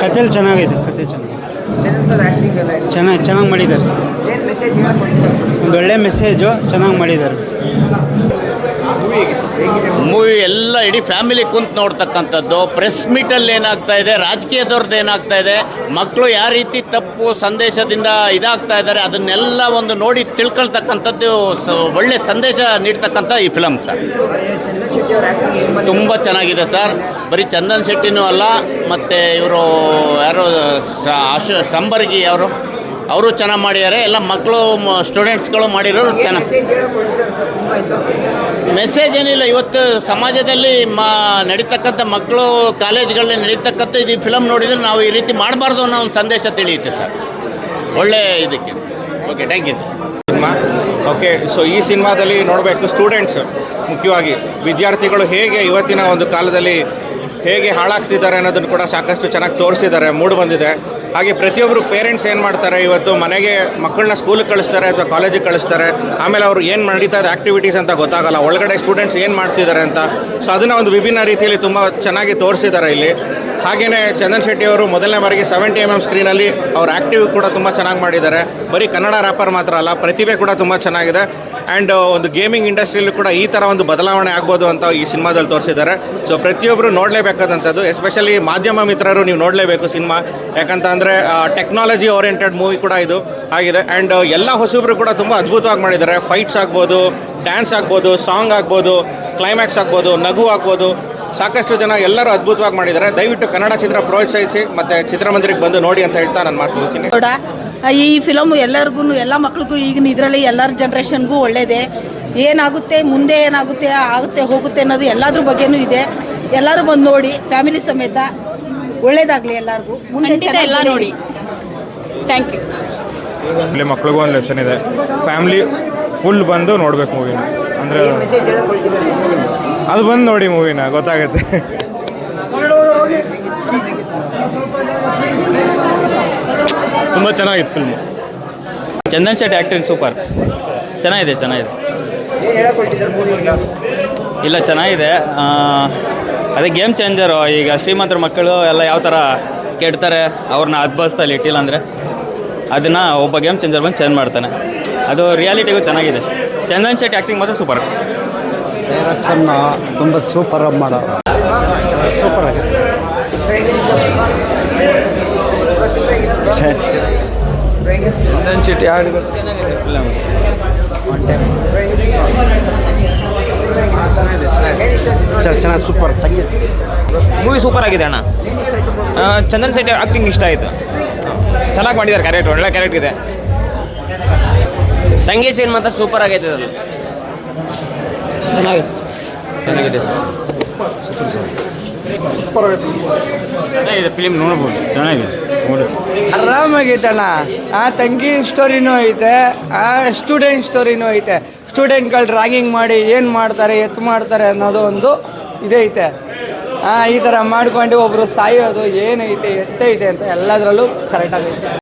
ಕಥೆಲಿ ಚೆನ್ನಾಗಿದೆ ಕತೆ ಚೆನ್ನಾಗಿ. ಚೆನ್ನಾಗಿ ಚೆನ್ನಾಗಿ ಮಾಡಿದ್ದಾರೆ ಸರ್. ಏನು ಮೆಸೇಜ್ ಹೇಳ್ಕೊಟ್ಟಿದ್ದಾರೆ ಒಂದು ಒಳ್ಳೆ ಮೆಸೇಜು ಚೆನ್ನಾಗಿ ಮಾಡಿದ್ದಾರೆ. ಮೂವಿ ಎಲ್ಲ ಇಡೀ ಫ್ಯಾಮಿಲಿ ಕುಂತು ನೋಡ್ತಕ್ಕಂಥದ್ದು. ಪ್ರೆಸ್ ಮೀಟಲ್ಲಿ ಏನಾಗ್ತಾ ಇದೆ ರಾಜಕೀಯದವ್ರದ್ದು ಏನಾಗ್ತಾ ಇದೆ ಮಕ್ಕಳು ಯಾವ ರೀತಿ ತಪ್ಪು ಸಂದೇಶದಿಂದ ಇದಾಗ್ತಾ ಇದ್ದಾರೆ ಅದನ್ನೆಲ್ಲ ಒಂದು ನೋಡಿ ತಿಳ್ಕೊಳ್ತಕ್ಕಂಥದ್ದು ಸ- ಒಳ್ಳೆ ಸಂದೇಶ ನೀಡ್ತಕ್ಕಂಥ ಈ ಫಿಲಮ್ ಸರ್. ತುಂಬ ಚೆನ್ನಾಗಿದೆ ಸರ್. ಬರೀ ಚಂದನ್ ಶೆಟ್ಟಿನೂ ಅಲ್ಲ ಮತ್ತು ಇವರು ಯಾರು ಅಶ್ ಆಶು ಸಂಬರ್ಗಿ ಅವರು ಅವರು ಚೆನ್ನಾಗಿ ಮಾಡಿದ್ದಾರೆ. ಎಲ್ಲ ಮಕ್ಕಳು ಸ್ಟೂಡೆಂಟ್ಸ್ಗಳು ಮಾಡಿರೋರು ಚೆನ್ನಾಗಿ. ಮೆಸೇಜ್ ಹೇಳ್ಕೊಟ್ಟಿದ್ದಾರೆ ಸರ್ ಸಿನಿಮಾ ಇತ್ತು ಮೆಸೇಜ್ ಏನಿಲ್ಲ. ಇವತ್ತು ಸಮಾಜದಲ್ಲಿ ಮಾ ನಡೀತಕ್ಕಂಥ ಮಕ್ಕಳು ಕಾಲೇಜ್ಗಳಲ್ಲಿ ನಡೀತಕ್ಕಂಥ ಇದು ಫಿಲಮ್ ನೋಡಿದರೆ ನಾವು ಈ ರೀತಿ ಮಾಡಬಾರ್ದು ಅನ್ನೋ ಒಂದು ಸಂದೇಶ ತಿಳಿಯುತ್ತೆ ಸರ್ ಒಳ್ಳೆ ಇದಕ್ಕೆ. Okay thank you cinema? Okay so ಈ ಸಿನಿಮಾದಲ್ಲಿ ನೋಡಬೇಕು ಸ್ಟೂಡೆಂಟ್ಸ್ ಮುಖ್ಯವಾಗಿ ವಿದ್ಯಾರ್ಥಿಗಳು ಹೇಗೆ ಇವತ್ತಿನ ಒಂದು ಕಾಲದಲ್ಲಿ ಹೇಗೆ ಹಾಳಾಗ್ತಿದ್ದಾರೆ ಅನ್ನೋದನ್ನು ಕೂಡ ಸಾಕಷ್ಟು ಚೆನ್ನಾಗಿ ತೋರಿಸಿದ್ದಾರೆ, ಮೂಡ್ ಬಂದಿದೆ. ಹಾಗೆ ಪ್ರತಿಯೊಬ್ಬರು ಪೇರೆಂಟ್ಸ್ ಏನು ಮಾಡ್ತಾರೆ, ಇವತ್ತು ಮನೆಗೆ ಮಕ್ಕಳನ್ನ ಸ್ಕೂಲಿಗೆ ಕಳಿಸ್ತಾರೆ ಅಥವಾ ಕಾಲೇಜಿಗೆ ಕಳಿಸ್ತಾರೆ, ಆಮೇಲೆ ಅವರು ಏನು ನಡೀತಾ ಇದೆ ಆ್ಯಕ್ಟಿವಿಟೀಸ್ ಅಂತ ಗೊತ್ತಾಗಲ್ಲ, ಒಳಗಡೆ ಸ್ಟೂಡೆಂಟ್ಸ್ ಏನು ಮಾಡ್ತಿದ್ದಾರೆ ಅಂತ. ಸೊ ಅದನ್ನು ಒಂದು ವಿಭಿನ್ನ ರೀತಿಯಲ್ಲಿ ತುಂಬ ಚೆನ್ನಾಗಿ ತೋರಿಸಿದ್ದಾರೆ ಇಲ್ಲಿ. ಹಾಗೆಯೇ ಚಂದನ್ ಶೆಟ್ಟಿ ಅವರು ಮೊದಲನೇ ಬಾರಿಗೆ ಸೆವೆಂಟಿ ಎಂ ಎಂ ಸ್ಕ್ರೀನಲ್ಲಿ ಅವ್ರ ಆ್ಯಕ್ಟಿವ್ ಕೂಡ ತುಂಬ ಚೆನ್ನಾಗಿ ಮಾಡಿದ್ದಾರೆ. ಬರೀ ಕನ್ನಡ ರ್ಯಾಪರ್ ಮಾತ್ರ ಅಲ್ಲ, ಪ್ರತಿಭೆ ಕೂಡ ತುಂಬ ಚೆನ್ನಾಗಿದೆ. ಆ್ಯಂಡ್ ಒಂದು ಗೇಮಿಂಗ್ ಇಂಡಸ್ಟ್ರಿಯಲ್ಲೂ ಕೂಡ ಈ ಥರ ಒಂದು ಬದಲಾವಣೆ ಆಗ್ಬೋದು ಅಂತ ಈ ಸಿನಿಮಾದಲ್ಲಿ ತೋರಿಸಿದ್ದಾರೆ. ಸೊ ಪ್ರತಿಯೊಬ್ಬರು ನೋಡಲೇಬೇಕಾದಂಥದ್ದು ಎಸ್ಪೆಷಲಿ ಮಾಧ್ಯಮ ಮಿತ್ರರು ನೀವು ನೋಡಲೇಬೇಕು ಸಿನಿಮಾ. ಯಾಕಂತ ಅಂದರೆ ಟೆಕ್ನಾಲಜಿ ಓರಿಯೆಂಟೆಡ್ ಮೂವಿ ಕೂಡ ಇದು ಆಗಿದೆ. ಆ್ಯಂಡ್ ಎಲ್ಲ ಹೊಸಬ್ರು ಕೂಡ ತುಂಬ ಅದ್ಭುತವಾಗಿ ಮಾಡಿದ್ದಾರೆ. ಫೈಟ್ಸ್ ಆಗ್ಬೋದು ಡ್ಯಾನ್ಸ್ ಆಗ್ಬೋದು ಸಾಂಗ್ ಆಗ್ಬೋದು ಕ್ಲೈಮ್ಯಾಕ್ಸ್ ಆಗ್ಬೋದು, ನಗು ಆಗ್ಬೋದು. ಸಾಕಷ್ಟು ಜನ ಎಲ್ಲರೂ ಅದ್ಭುತವಾಗಿ ಮಾಡಿದ್ದಾರೆ. ದಯವಿಟ್ಟು ಕನ್ನಡ ಚಿತ್ರ ಪ್ರೋತ್ಸಾಹಿಸಿ, ಮತ್ತು ಚಿತ್ರಮಂದಿರಕ್ಕೆ ಬಂದು ನೋಡಿ ಅಂತ ಹೇಳ್ತಾ ನಾನು ಮಾತು ಮುಗಿಸ್ತೀನಿ. ಈ ಫಿಲಮ್ ಎಲ್ಲರಿಗೂ ಎಲ್ಲ ಮಕ್ಳಿಗೂ ಈಗಿನ ಇದರಲ್ಲಿ ಎಲ್ಲರ ಜನ್ರೇಷನ್ಗೂ ಒಳ್ಳೇದೇ. ಏನಾಗುತ್ತೆ ಮುಂದೆ ಏನಾಗುತ್ತೆ ಆಗುತ್ತೆ ಹೋಗುತ್ತೆ ಅನ್ನೋದು ಎಲ್ಲದ್ರ ಬಗ್ಗೆನೂ ಇದೆ. ಎಲ್ಲರೂ ಬಂದು ನೋಡಿ ಫ್ಯಾಮಿಲಿ ಸಮೇತ ಒಳ್ಳೇದಾಗಲಿ ಎಲ್ಲರಿಗೂ. ಮುಂದೆ ಎಲ್ಲ ನೋಡಿ. ಥ್ಯಾಂಕ್ ಯು ಇಲ್ಲಿ ಮಕ್ಳಿಗೂ ಒಂದು ಲೆಸನ್ ಇದೆ. ಫ್ಯಾಮಿಲಿ ಫುಲ್ ಬಂದು ನೋಡ್ಬೇಕು ಮೂವಿನ ಅಂದರೆ ಅದು ಬಂದು ನೋಡಿ ಮೂವಿನ ಗೊತ್ತಾಗುತ್ತೆ. ತುಂಬ ಚೆನ್ನಾಗಿತ್ತು film Chandan Shetty acting super ಚೆನ್ನಾಗಿದೆ ಚೆನ್ನಾಗಿದೆ. ಇಲ್ಲ ಚೆನ್ನಾಗಿದೆ. ಆ, ಅದೇ ಗೇಮ್ ಚೇಂಜರು ಈಗ ಶ್ರೀಮಂತರ ಮಕ್ಕಳು ಎಲ್ಲ ಯಾವ ಥರ ಕೆಡ್ತಾರೆ ಅವ್ರನ್ನ ಅದ್ಭಸ್ತಲ್ಲಿ ಇಟ್ಟಿಲ್ಲ ಅಂದರೆ ಅದನ್ನು ಒಬ್ಬ ಗೇಮ್ ಚೇಂಜರ್ ಬಂದು ಚೇಂಜ್ ಮಾಡ್ತಾನೆ. ಅದು ರಿಯಾಲಿಟಿಗೂ ಚೆನ್ನಾಗಿದೆ. ಚಂದನ್ ಶೆಟ್ಟಿ ಆ್ಯಕ್ಟಿಂಗ್ ಮಾತ್ರ ಸೂಪರ್ ಡೈರೆಕ್ಷನ್ ತುಂಬ ಸೂಪರ್ ಮಾಡೋ. ಸೂಪರ್ ಆಗಿದೆ. ಚಂದನ್ ಚೆನ್ನಾಗಿದೆ ಚೆನ್ನಾಗಿದೆ. ಚೆನ್ನಾಗಿ ಸೂಪರ್ ಮೂವಿ ಸೂಪರ್ ಆಗಿದೆ ಅಣ್ಣ. ಚಂದನ್ ಶೆಟ್ಟಿ ಆ್ಯಕ್ಟಿಂಗ್ ಇಷ್ಟ ಆಯಿತು. ಚೆನ್ನಾಗಿ ಮಾಡಿದ್ದಾರೆ ಕ್ಯಾರೆಕ್ಟರ್ ಒಳ್ಳೆ ಕ್ಯಾರೆಕ್ಟ್ ಇದೆ. ತಂಗಿ ಸೀನ್ ಮಾತ್ರ ಸೂಪರ್ ಆಗೈತೆ ಅದು. ಚೆನ್ನಾಗಿದೆ. ಚೆನ್ನಾಗಿದೆ ಇದೆ ಫಿಲಿಮ್ ನೋಡ್ಬೋದು. ಚೆನ್ನಾಗಿದೆ. ಆರಾಮಾಗೈತಣ್ಣ ಆ ತಂಗಿ ಸ್ಟೋರಿನೂ ಐತೆ, ಆ ಸ್ಟೂಡೆಂಟ್ ಸ್ಟೋರಿನೂ ಐತೆ. ಸ್ಟೂಡೆಂಟ್ಗಳು ರ್ಯಾಗಿಂಗ್ ಮಾಡಿ ಏನು ಮಾಡ್ತಾರೆ ಎತ್ತು ಮಾಡ್ತಾರೆ ಅನ್ನೋದು ಒಂದು ಇದೈತೆ ಈ ಥರ ಮಾಡ್ಕೊಂಡು ಒಬ್ಬರು ಸಾಯೋದು ಏನೈತೆ, ಎತ್ತೈತೆ ಅಂತ ಎಲ್ಲದರಲ್ಲೂ ಕರೆಕ್ಟಾಗೈತೆ